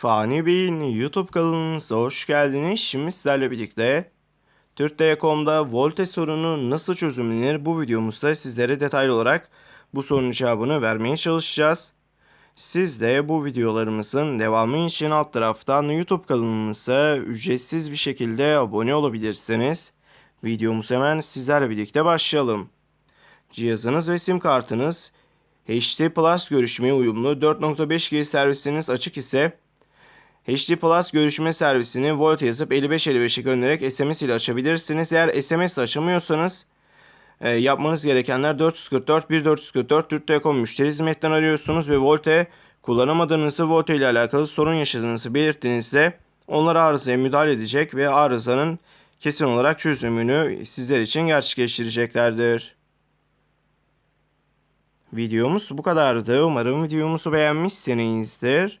Fani Bey'in YouTube kanalınıza hoş geldiniz. Şimdi sizlerle birlikte Türk Telekom'da volte sorunu nasıl çözümlenir bu videomuzda sizlere detaylı olarak bu sorunun cevabını vermeye çalışacağız. Siz de bu videolarımızın devamı için alt taraftan YouTube kanalımıza ücretsiz bir şekilde abone olabilirsiniz. Videomuz hemen sizlerle birlikte başlayalım. Cihazınız ve sim kartınız HD Plus görüşmeye uyumlu 4.5G servisiniz açık ise HD Plus görüşme servisini Volt yazıp 5555'e göndererek SMS ile açabilirsiniz. Eğer SMS ile açamıyorsanız e, yapmanız gerekenler 444 1444 Türk Telekom müşteri hizmetten arıyorsunuz ve Volt'e kullanamadığınızı Volte ile alakalı sorun yaşadığınızı belirttiğinizde onlar arızaya müdahale edecek ve arızanın kesin olarak çözümünü sizler için gerçekleştireceklerdir. Videomuz bu kadardı. Umarım videomuzu beğenmişsinizdir.